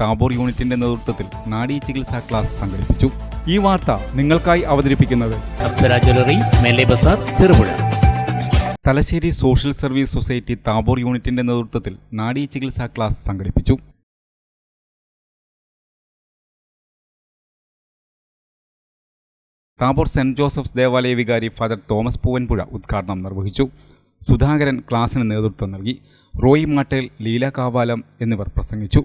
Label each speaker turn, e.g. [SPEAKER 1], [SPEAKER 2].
[SPEAKER 1] താബോർ യൂണിറ്റിന്റെ നേതൃത്വത്തിൽ നാഡീ ചികിത്സാ ക്ലാസ് സംഘടിപ്പിച്ചു. ഈ വാർത്ത നിങ്ങൾക്കായി അവതരിപ്പിക്കുന്നത്
[SPEAKER 2] Cherupuzha.
[SPEAKER 1] Thalassery social service society Thabor യൂണിറ്റിന്റെ നേതൃത്വത്തിൽ നാഡീ ചികിത്സാ ക്ലാസ് സംഘടിപ്പിച്ചു. താബോർ സെന്റ് ജോസഫ്സ് ദേവാലയ വികാരി ഫാദർ തോമസ് പൂവൻപുഴ ഉദ്ഘാടനം നിർവഹിച്ചു. സുധാകരൻ ക്ലാസിന് നേതൃത്വം നൽകി. റോയി മാട്ടേൽ ലീല കാവാലം എന്നിവർ പ്രസംഗിച്ചു.